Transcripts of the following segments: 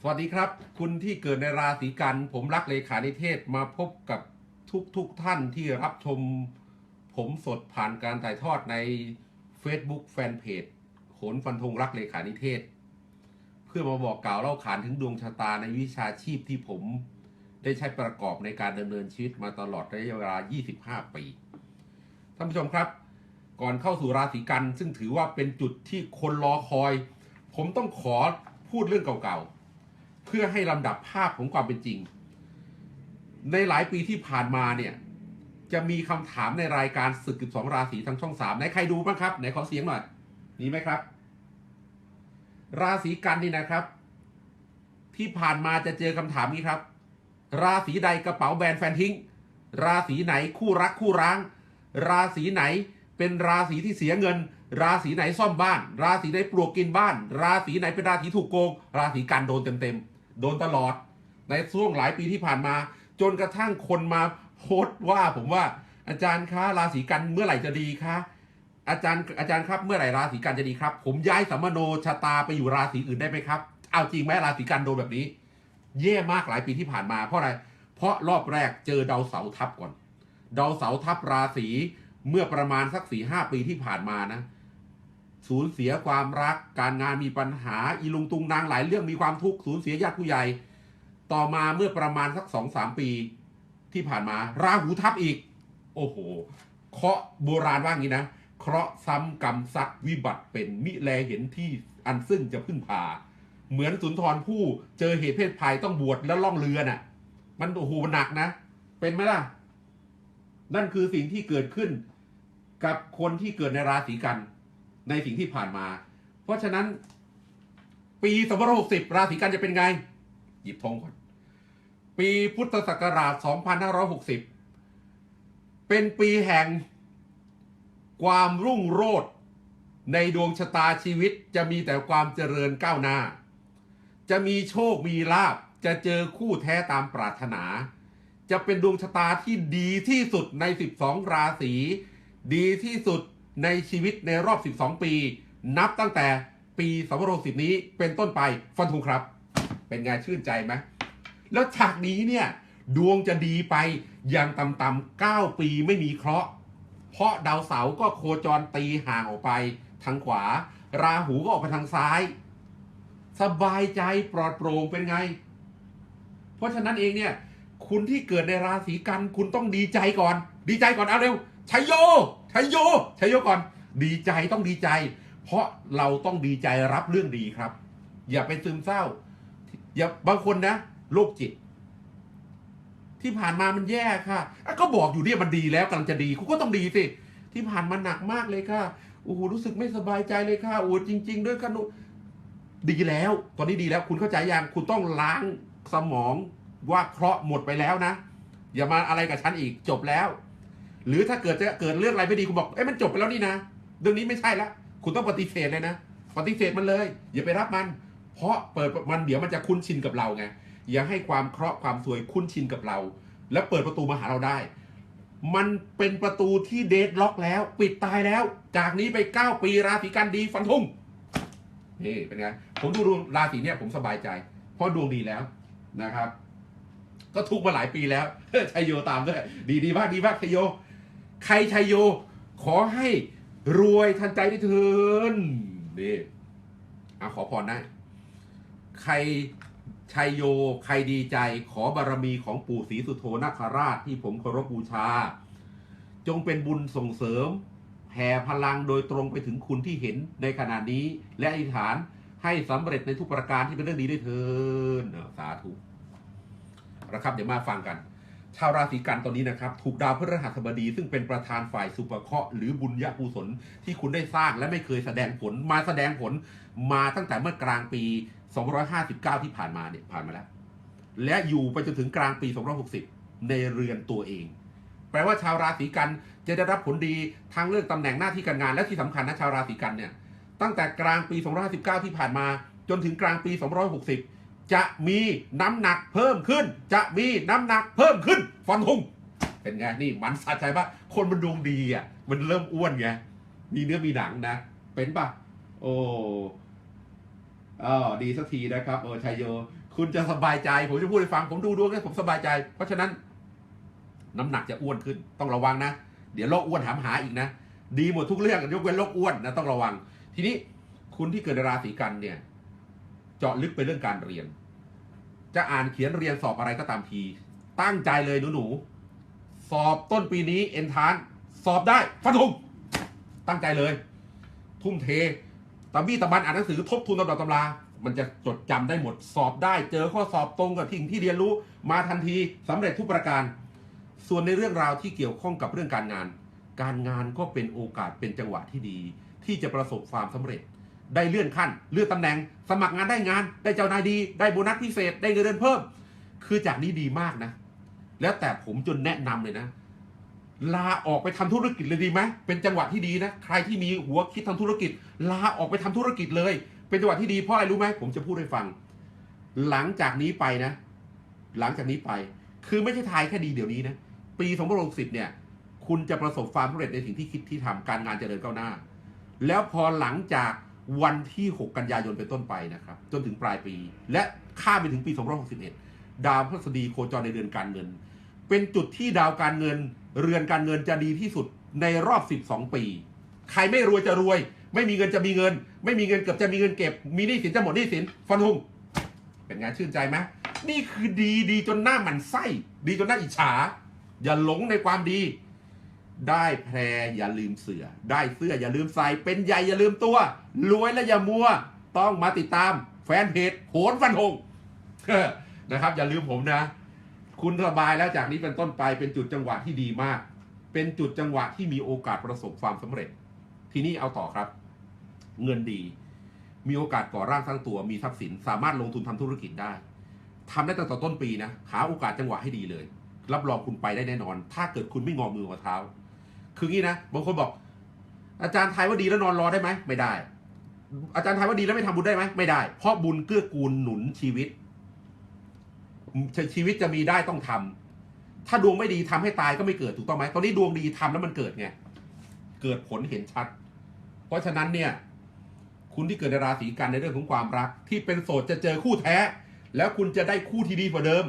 สวัสดีครับ คุณที่เกิดในราศีกัน ผมรักเลขานิเทศมาพบกับทุกทุกท่านที่รับชม ผมสดผ่านการถ่ายทอดใน Facebook Fanpage โหนฟันธงรักเลขานิเทศ เพื่อมาบอกกล่าวเล่าขานถึงดวงชะตาในวิชาชีพที่ผมได้ใช้ประกอบในการดำเนินชีวิตมาตลอดระยะเวลา 25 ปี ท่านผู้ชมครับ ก่อนเข้าสู่ราศีกัน ซึ่งถือว่าเป็นจุดที่คนรอคอย ผมต้องขอพูดเรื่องเก่าๆ พื่อให้ลำดับภาพของความเป็นจริง ในหลายปีที่ผ่านมาเนี่ย จะมีคำถามในรายการศึก12ราศีทางช่อง3ไหนใครดูบ้างครับไหนขอเสียงหน่อยมีไหมครับ ราศีกันนี่นะครับ ที่ผ่านมาจะเจอคำถามนี้ครับ ราศีใดกระเป๋าแบรนด์แฟนทิ้ง ราศีไหนคู่รักคู่ร้าง ราศีไหนเป็นราศีที่เสียเงิน ราศีไหนซ่อมบ้าน ราศีไหนปลวกกินบ้าน ราศีไหนเป็นราศีถูกโกง ราศีกันโดนเต็มๆ โดนตลอด ในช่วงหลายปีที่ผ่านมา จนกระทั่งคนมาโพสต์ว่าผมว่าอาจารย์คะราศีกันเมื่อไหร่จะดีคะอาจารย์อาจารย์ครับเมื่อไหร่ราศีกันจะดีครับ ผมย้ายสัมมโนชะตาไปอยู่ราศีอื่นได้ไหมครับ เอาจริงไหมราศีกันโดนแบบนี้ แย่มากหลายปีที่ผ่านมาเพราะอะไร เพราะรอบแรกเจอดาวเสาร์ทับก่อน ดาวเสาร์ทับราศีเมื่อประมาณสักสี่ห้าปีที่ผ่านมานะ สูญเสียความรัก การงานมีปัญหา อีลุงตุงนางหลายเรื่องมีความทุกข์สูญเสียญาติผู้ใหญ่ ต่อมาเมื่อประมาณสักสองสามปีที่ผ่านมา ราหูทับอีก โอ้โห เคราะห์โบราณว่างี้นะ เคราะห์ซ้ำกรรมซัดวิบัติเป็นมิแลเห็นที่อันซึ่งจะพึ่งพา เหมือนสุนทรผู้เจอเหตุเพศภัยต้องบวชแล้วล่องเรือน่ะ มันโอ้โหหนักนะ เป็นไหมล่ะ นั่นคือสิ่งที่เกิดขึ้นกับคนที่เกิดในราศีกัน ในสิ่งที่ผ่านมา เพราะฉะนั้น ปี2560 ราศีกันจะเป็นไง หยิบธงก่อน ปีพุทธศักราช 2560 เป็นปีแห่งความรุ่งโรจน์ในดวงชะตาชีวิตจะมีแต่ความเจริญก้าวหน้า จะมีโชคมีลาบจะเจอคู่แท้ตามปรารถนา จะเป็นดวงชะตาที่ดีที่สุดใน 12 ราศี ดีที่สุด ในชีวิตในรอบ 12 ปี นับตั้งแต่ปี2560นี้เป็นต้นไปฟันธงครับ เป็นไงชื่นใจไหมแล้วฉากนี้เนี่ยดวงจะดีไปอย่างต่ำๆ9 ปีไม่มีเคราะห์ เพราะดาวเสาร์ก็โคจรตีห่างออกไปทางขวา ราหูก็ออกไปทางซ้าย สบายใจปลอดโปร่งเป็นไง เพราะฉะนั้นเองเนี่ย คุณที่เกิดในราศีกันคุณต้องดีใจก่อน ดีใจก่อนเอาเร็วชัยโย ชัยโยชัยโยก่อน ดีใจต้องดีใจ เพราะเราต้องดีใจรับเรื่องดีครับ อย่าไปซึมเศร้า อย่าบางคนนะโรคจิต ที่ผ่านมามันแย่ค่ะก็บอกอยู่เนี่ยมันดีแล้วกำลังจะดีคุณก็ต้องดีสิที่ผ่านมาหนักมากเลยค่ะโอ้โหรู้สึกไม่สบายใจเลยค่ะโอ้โหจริง ๆ ด้วยกันดีแล้ว ตอนนี้ดีแล้ว คุณเข้าใจยังคุณต้องล้างสมองว่าเคราะห์หมดไปแล้วนะ อย่ามาอะไรกับฉันอีกจบแล้ว หรือถ้าเกิดจะเกิดเรื่องอะไรไม่ดีคุณบอกเอ้ยมันจบไปแล้วนี่นะเรื่องนี้ไม่ใช่ละคุณต้องปฏิเสธเลยนะ ปฏิเสธมันเลย อย่าไปรับมัน เพราะเปิดมันเดี๋ยวมันจะคุ้นชินกับเราไงอย่าให้ความเคราะห์ความสวยคุ้นชินกับเรา แล้วเปิดประตูมาหาเราได้ มันเป็นประตูที่เดดล็อกแล้ว ปิดตายแล้ว จากนี้ไป 9 ปีราศีกันดีฟันธงนี่เป็นไงผมดูดวงราศีเนี่ยผมสบายใจ เพราะดวงดีแล้วนะครับ ก็ทุกมาหลายปีแล้วชัยโยตามด้วยดีดีมากดีมากชัยโย ใครชัยโย ขอให้รวยทันใจได้เถินนี่อะขอพรได้ใครชัยโย ใครดีใจ ขอบารมีของปู่ศรีสุโธนาคราชที่ผมเคารพบูชา จงเป็นบุญส่งเสริมแผ่พลังโดยตรงไปถึงคุณที่เห็นในขณะนี้ และอธิษฐานให้สำเร็จในทุกประการที่เป็นเรื่องดีด้วยเถินสาธุนะครับเดี๋ยวมาฟังกัน ชาวราศีกันตอนนี้นะครับ ถูกดาวพฤหัสบดี ซึ่งเป็นประธานฝ่ายสุปเคราะห์หรือบุญญากุศลที่คุณได้สร้างและไม่เคยแสดงผลมาแสดงผลมาตั้งแต่เมื่อกลางปี 259 ที่ผ่านมาเนี่ยผ่านมาแล้ว และอยู่ไปจนถึงกลางปี 260 ในเรือนตัวเอง แปลว่าชาวราศีกันจะได้รับผลดีทั้งเรื่องตำแหน่งหน้าที่การงานและที่สำคัญนะชาวราศีกันเนี่ยตั้งแต่กลางปี 259 ที่ผ่านมาจนถึงกลางปี 260 จะมีน้ำหนักเพิ่มขึ้น จะมีน้ำหนักเพิ่มขึ้น ฟันธงเป็นไงนี่มันสะใจปะคนมันดวงดีอะมันเริ่มอ้วนไงมีเนื้อมีหนังนะ เป็นปะโอ้อ๋อดีสักทีนะครับโอชัยโย คุณจะสบายใจ ผมจะพูดให้ฟังผมดูดวงแล้วผมสบายใจ เพราะฉะนั้น น้ำหนักจะอ้วนขึ้น ต้องระวังนะ เดี๋ยวโรคอ้วนถามหาอีกนะ ดีหมดทุกเรื่องยกเว้นโรคอ้วนนะต้องระวัง ทีนี้คุณที่เกิดราศีกันเนี่ย เจาะลึกไปเรื่องการเรียน จะอ่านเขียนเรียนสอบอะไรก็ตามที ตั้งใจเลยหนูหนูๆสอบต้นปีนี้เอนทานสอบได้ฟันธงตั้งใจเลย ทุ่มเทตะบี้ตะบันอ่านหนังสือทบทวนตำรับตำรา มันจะจดจำได้หมดสอบได้ เจอข้อสอบตรงกับทิ้งที่เรียนรู้มาทันทีสำเร็จทุกประการ ส่วนในเรื่องราวที่เกี่ยวข้องกับเรื่องการงาน การงานก็เป็นโอกาสเป็นจังหวะที่ดี ที่จะประสบความสำเร็จ ได้เลื่อนขั้น เลื่อนตำแหน่ง สมัครงานได้งาน ได้เจ้านายดี ได้โบนัสพิเศษ ได้เงินเดือนเพิ่ม คือจากนี้ดีมากนะ แล้วแต่ผมจนแนะนำเลยนะ ลาออกไปทำธุรกิจเลยดีไหมเป็นจังหวะที่ดีนะ ใครที่มีหัวคิดทำธุรกิจ ลาออกไปทำธุรกิจเลย เป็นจังหวะที่ดีเพราะอะไรรู้ไหมผมจะพูดให้ฟัง หลังจากนี้ไปนะ หลังจากนี้ไป คือไม่ใช่ทายแค่ดีเดี๋ยวนี้นะ ปี2060เนี่ย คุณจะประสบความสำเร็จในสิ่งที่คิดที่ทำการงานเจริญก้าวหน้า แล้วพอหลังจาก วันที่ 6 กันยายนเป็นต้นไปนะครับ จนถึงปลายปี และข้ามไปถึงปี2061 ดาวพฤหัสบดีโคจรในเดือนการเงิน เป็นจุดที่ดาวการเงิน เรือนการเงินจะดีที่สุดในรอบ 12 ปี ใครไม่รวยจะรวย ไม่มีเงินจะมีเงิน ไม่มีเงินเกือบจะมีเงินเก็บ มีหนี้สินจะหมดหนี้สินฟันหุงเป็นไงชื่นใจไหมนี่คือดีดีจนหน้าหมันไส้ ดีจนหน้าอิจฉา อย่าหลงในความดี ได้แพรอย่าลืมเสือ ได้เสื้ออย่าลืมใส่เป็นใหญ่อย่าลืมตัว รวยและอย่ามัว ต้องมาติดตามแฟนเพจโหนฟันหงนะครับ อย่าลืมผมนะ คุณสบายแล้วจากนี้เป็นต้นไปเป็นจุดจังหวะที่ดีมาก เป็นจุดจังหวะที่มีโอกาสประสบความสำเร็จ ทีนี้เอาต่อครับ เงินดี มีโอกาสก่อร่างสร้างตัวมีทรัพย์สิน สามารถลงทุนทำธุรกิจได้ทำได้ตั้งแต่ต้นปีนะหาโอกาสจังหวะให้ดีเลย รับรองคุณไปได้แน่นอน ถ้าเกิดคุณไม่งอมือหัวเท้า คืองี้นะบางคนบอก อาจารย์ทายว่าดีแล้วนอนรอได้ไหมไม่ได้ อาจารย์ทายว่าดีแล้วไม่ทำบุญได้ไหมไม่ได้ เพราะบุญเกื้อกูลหนุนชีวิต ชีวิตจะมีได้ต้องทำถ้าดวงไม่ดีทำให้ตายก็ไม่เกิดถูกต้องไหมตอนนี้ดวงดีทำแล้วมันเกิดไงเกิดผลเห็นชัด เพราะฉะนั้นเนี่ย คุณที่เกิดในราศีกันในเรื่องของความรัก ที่เป็นโสดจะเจอคู่แท้ แล้วคุณจะได้คู่ที่ดีกว่าเดิม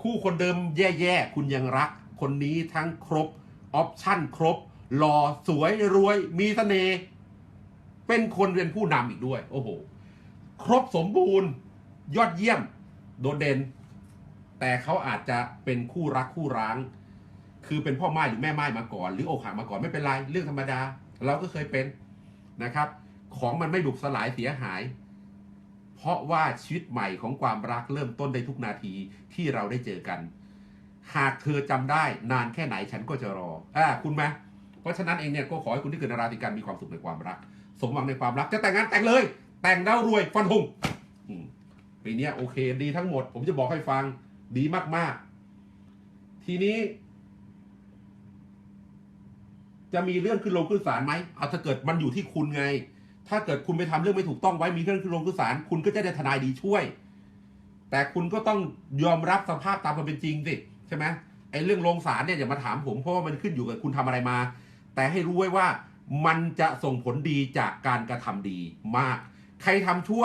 คู่คนเดิมแย่ๆคุณยังรัก คนนี้ทั้งครบ ออปชั่นครบ หล่อสวยรวย มีเสน่ห์เป็นคนเป็นผู้นำอีกด้วย โอ้โห ครบสมบูรณ์ ยอดเยี่ยม โดดเด่น แต่เขาอาจจะเป็นคู่รักคู่ร้าง คือเป็นพ่อไม้หรือแม่ไม้มาก่อน หรืออกหักมาก่อนไม่เป็นไร เรื่องธรรมดา เราก็เคยเป็นนะครับ ของมันไม่บุบสลายเสียหายเพราะว่าชีวิตใหม่ของความรักเริ่มต้นได้ทุกนาทีที่เราได้เจอกัน หากเธอจำได้นานแค่ไหนฉันก็จะรออ่าคุณไหมเพราะฉะนั้นเองเนี่ยก็ขอให้คุณที่เกิดในราศีกันมีความสุขในความรัก สมหวังในความรักจะแต่งงานแต่งเลย แต่งแล้วรวยฟันธงอืมปีนี้โอเค ดีทั้งหมด ผมจะบอกให้ฟังดีมากๆ ทีนี้ จะมีเรื่องขึ้นลงขึ้นศาลไหมเอาถ้าเกิดมันอยู่ที่คุณไง ถ้าเกิดคุณไปทำเรื่องไม่ถูกต้องไว้มีเรื่องขึ้นลงขึ้นศาลคุณก็จะได้ทนายดีช่วย แต่คุณก็ต้องยอมรับสภาพตามความเป็นจริงสิ ช่ไหมไอ้เรื่องลงศาลเนี่ยอย่ามาถามผมเพราะว่ามันขึ้นอยู่กับคุณทำอะไรมา แต่ให้รู้ไว้ว่ามันจะส่งผลดีจากการกระทำดีมาก ใครทำชั่ว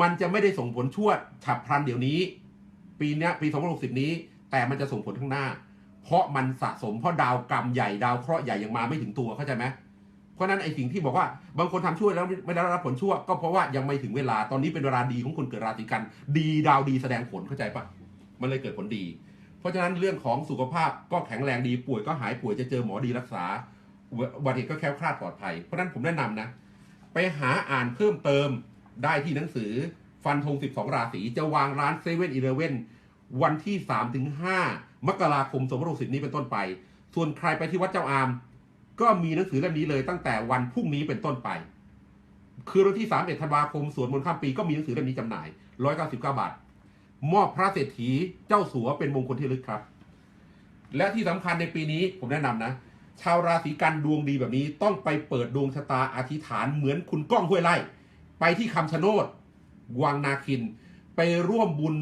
มันจะไม่ได้ส่งผลชั่วฉับพลันเดี๋ยวนี้ ปีนี้ปี2060นี้ แต่มันจะส่งผลข้างหน้า เพราะมันสะสมเพราะดาวกรรมใหญ่ดาวเคราะห์ใหญ่ยังมาไม่ถึงตัวเข้าใจไหมเพราะนั้นไอ้สิ่งที่บอกว่าบางคนทำชั่วแล้วไม่ได้รับผลชั่ว ก็เพราะว่ายังไม่ถึงเวลาตอนนี้เป็นเวลาดีของคนเกิดราศีกัน ดีดาวดีแสดงผลเข้าใจปะมันเลยเกิดผลดี เพราะฉะนั้นเรื่องของสุขภาพก็แข็งแรงดีป่วยก็หายป่วยจะเจอหมอดีรักษาอุบัติเหตุก็แคล้วคลาดปลอดภัย เพราะฉะนั้นผมแนะนำนะ ไปหาอ่านเพิ่มเติมได้ที่หนังสือฟันธง 12 ราศีจะวางร้านเซเว่นอีเลเว่นวันที่3ถึง5มกราคม2060นี้เป็นต้นไป ส่วนใครไปที่วัดเจ้าอาม ก็มีหนังสือเล่มนี้เลยตั้งแต่วันพรุ่งนี้เป็นต้นไป คือวันที่ 31ธันวาคมสวนมนต์ข้ามปีก็มีหนังสือเล่มนี้จำหน่าย 199 บาท มอบพระเศรษฐีเจ้าสัวเป็นมงคลที่ลึกครับ และที่สำคัญในปีนี้ผมแนะนำนะ ชาวราศีกันดวงดีแบบนี้ต้องไปเปิดดวงชะตาอธิษฐานเหมือนคุณก้องห้วยไร่ไปที่คำชะโนดวังนาคิน ไปร่วมบุญ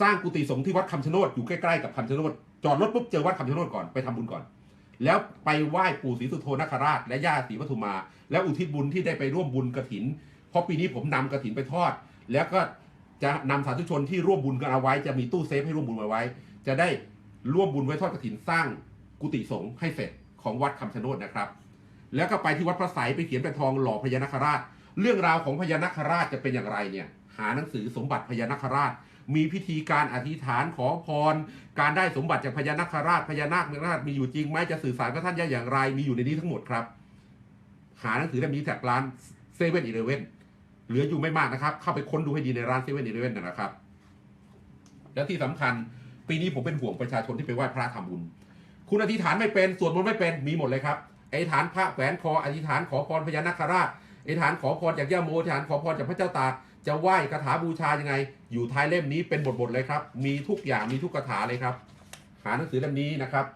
สร้างกุฏิสงฆ์ที่วัดคำชะโนดอยู่ใกล้ๆกับคำชะโนดจอดรถปุ๊บเจอวัดคำชะโนดก่อนไปทำบุญก่อน แล้วไปไหว้ปู่ศรีสุโธนคราช และย่าศรีปทุมา แล้วอุทิศบุญที่ได้ไปร่วมบุญกระถิน เพราะปีนี้ผมนำกระถินไปทอด แล้วก็ จะนำสาธุชนที่ร่วมบุญกันเอาไว้ จะมีตู้เซฟให้ร่วมบุญเอาไว้ จะได้ร่วมบุญไว้ทอดกระถินสร้างกุฏิสงฆ์ให้เสร็จของวัดคำชะโนดนะครับ แล้วก็ไปที่วัดพระไสยไปเขียนเป็นทองหล่อพญานาคราช เรื่องราวของพญานาคราชจะเป็นอย่างไรเนี่ย หาหนังสือสมบัติพญานาคราช มีพิธีการอธิษฐานขอพร การได้สมบัติจากพญานาคราชพญานาคราชมีอยู่จริงไหมจะสื่อสารกับท่านได้อย่างไร มีอยู่ในนี้ทั้งหมดครับ หาหนังสือเล่มนี้จากร้านเซเว่นอีเลเว่น เหลืออยู่ไม่มากนะครับ เข้าไปค้นดูให้ดีในร้านเซเว่นอีเลเว่นนะครับ แล้วที่สำคัญปีนี้ผมเป็นห่วงประชาชนที่ไปไหว้พระทำบุญ คุณอธิษฐานไม่เป็นสวดมนต์ไม่เป็นมีหมดเลยครับอธิษฐานพระแขวนคออธิษฐานขอพรพญานาคราชอธิษฐานขอพรจากย่าโมอธิษฐานขอพรจากพระเจ้าตากจะไหว้คาถาบูชายังไง อยู่ท้ายเล่มนี้เป็นบทๆเลยครับ มีทุกอย่างมีทุกคาถาเลยครับ หาหนังสือเล่มนี้นะครับ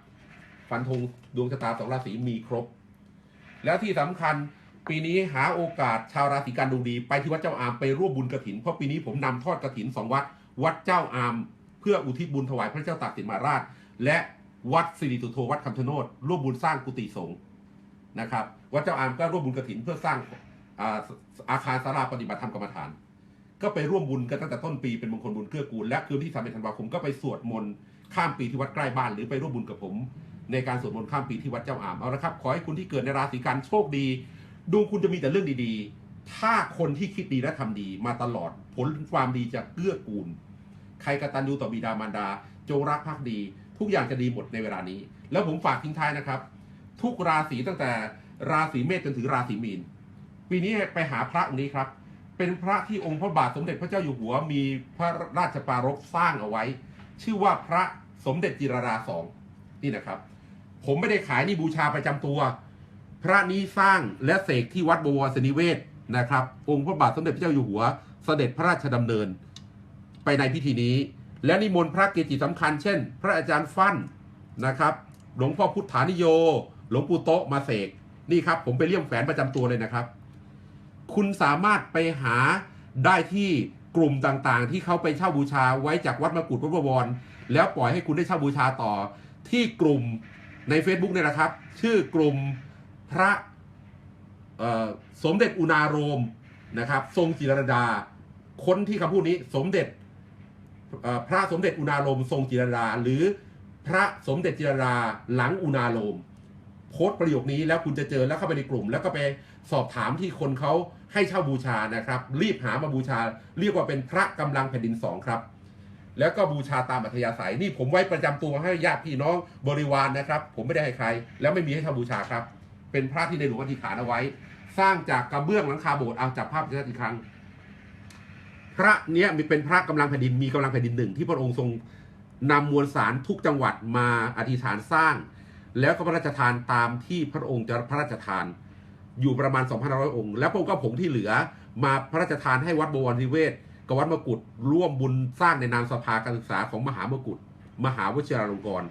ฟันธงดวงชะตาสองราศีมีครบ แล้วที่สำคัญ ปีนี้หาโอกาสชาวราศีกันดูดีไปที่วัดเจ้าอามไปร่วมบุญกระถิน เพราะปีนี้ผมนำทอดกระถินสองวัด วัดเจ้าอาม เพื่ออุทิศบุญถวายพระเจ้าตากสินมหาราช และวัดสิริสุโธวัดคำชะโนดร่วมบุญสร้างกุฏิสงฆ์นะครับวัดเจ้าอามก็ร่วมบุญกระถินเพื่อสร้างอาอาคารสาราปฏิบัติธรรมกรรมฐาน ก็ไปร่วมบุญกันตั้งแต่ต้นปีเป็นมงคลบุญเกื้อกูลและคืนที่31ธันวาคมก็ไปสวดมนต์ข้ามปีที่วัดใกล้บ้านหรือไปร่วมบุญกับผม ในการสวดมนต์ข้ามปีที่วัดเจ้าอามเอาละครับขอให้คุณที่เกิดในราศีกันโชคดี ดวงคุณจะมีแต่เรื่องดีๆ ถ้าคนที่คิดดีและทำดีมาตลอดผลความดีจะเกื้อกูล ใครกตัญญูต่อบิดามารดา จงรักภักดี ทุกอย่างจะดีหมดในเวลานี้ แล้วผมฝากทิ้งท้ายนะครับ ทุกราศีตั้งแต่ราศีเมษจนถึงราศีมีน ปีนี้ไปหาพระองค์นี้ครับ เป็นพระที่องค์พระบาทสมเด็จพระเจ้าอยู่หัวมีพระราชปรารภสร้างเอาไว้ ชื่อว่าพระสมเด็จจิรราสองนี่นะครับ ผมไม่ได้ขายนี่บูชาประจำตัว พระนี้สร้างและเสกที่วัดบวรสนิเวศนะครับ องค์พระบาทสมเด็จพระเจ้าอยู่หัว เสด็จพระราชดำเนิน ไปในพิธีนี้ และนิมนต์พระเกจิสำคัญเช่น พระอาจารย์ฟั่นนะครับ หลวงพ่อพุทธานิโย หลวงปู่โตมาเสกนี่ครับ ผมไปเลี่ยมแฝนประจำตัวเลยนะครับ คุณสามารถไปหาได้ที่กลุ่มต่างๆ ที่เขาไปเช่าบูชาไว้จากวัดมกุฏวัดบวร แล้วปล่อยให้คุณได้เช่าบูชาต่อ ที่กลุ่มใน Facebook เนี่ยนะครับ ชื่อกลุ่ม พระสมเด็จอุณาโรมนะครับ ทรงจิรดาคนที่คำพูดนี้สมเด็จพระสมเด็จอุณาโรมทรงจิรดา หรือพระสมเด็จจิรดาหลังอุณาโรมโพสต์ประโยคนี้แล้วคุณจะเจอแล้วเข้าไปในกลุ่ม แล้วก็ไปสอบถามที่คนเขาให้เช่าบูชานะครับ รีบหามาบูชา เรียกว่าเป็นพระกำลังแผ่นดินสองครับ แล้วก็บูชาตามอัธยาศัยนี่ผมไว้ประจำตัวให้ญาติพี่น้องบริวารนะครับ ผมไม่ได้ให้ใคร แล้วไม่มีให้เช่าบูชาครับ เป็นพระที่ในหลวงอธิษฐานเอาไว้ สร้างจากกระเบื้องหลังคาโบสถ์เอาจับภาพชัดอีกครั้ง พระเนี้ยมีเป็นพระกำลังแผ่นดินมีกำลังแผ่นดินหนึ่งที่พระองค์ทรงนำมวลสารทุกจังหวัดมาอธิษฐานสร้าง แล้วก็พระราชทานตามที่พระองค์จะพระราชทาน อยู่ประมาณ 2,500 องค์ แล้วพระองค์ก็ผงที่เหลือมาพระราชทานให้วัดบวรนิเวศกับวัดมกุฏร่วมบุญสร้างในนามสภาการศึกษาของมหามกุฏมหาวชิราลงกรณ์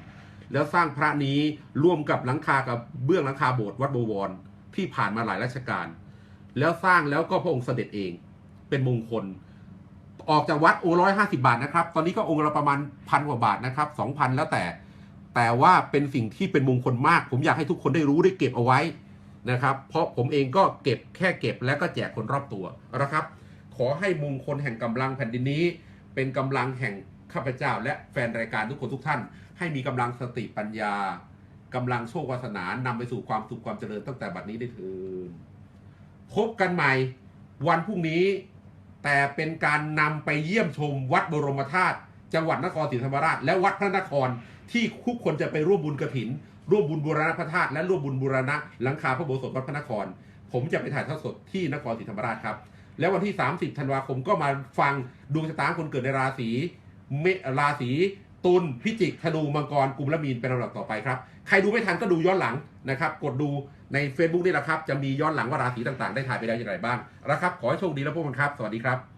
แล้วสร้างพระนี้ร่วมกับหลังคากับเบื้องหลังคาโบสถ์วัดบวรที่ผ่านมาหลายราชการ แล้วสร้างแล้วก็พระองค์เสด็จเองเป็นมงคล ออกจากวัดองค์ร้อยห้าสิบาทนะครับ ตอนนี้ก็องค์ละประมาณพันกว่าบาทนะครับสองพันแล้วแต่ แต่ว่าเป็นสิ่งที่เป็นมงคลมาก ผมอยากให้ทุกคนได้รู้ได้เก็บเอาไว้นะครับ เพราะผมเองก็เก็บแค่เก็บแล้วก็แจกคนรอบตัวนะครับ ขอให้มงคลแห่งกำลังแผ่นดินนี้ เป็นกำลังแห่งข้าพเจ้า และแฟนรายการทุกคนทุกท่าน ให้มีกำลังสติปัญญากำลังโชควาสนานำไปสู่ความสุขความเจริญตั้งแต่บัดนี้ได้เถิดพบกันใหม่วันพรุ่งนี้แต่เป็นการนำไปเยี่ยมชมวัดบรมธาตุจังหวัดนครศรีธรรมราช และวัดพระนครที่ทุกคนจะไปร่วมบุญกระถิน ร่วมบุญบูรณะพระธาตุและร่วมบุญบูรณะหลังคาพระโบสถวัดพระนคร ผมจะไปถ่ายทอดสดที่นครศรีธรรมราชครับ แล้ววันที่ 30 ธันวาคมก็มาฟังดวงชะตาคนเกิดในราศีเมราศี ตุลพิจิกธนูมังกรกุมและมีนเป็นลำดับต่อไปครับ ใครดูไม่ทันก็ดูย้อนหลังนะครับ กดดูใน Facebook นี่แหละครับ จะมีย้อนหลังว่าราศีต่างๆ ได้ถ่ายไปแล้วอย่างไรบ้างแล้วครับ ขอให้โชคดีและพบกันครับ สวัสดีครับ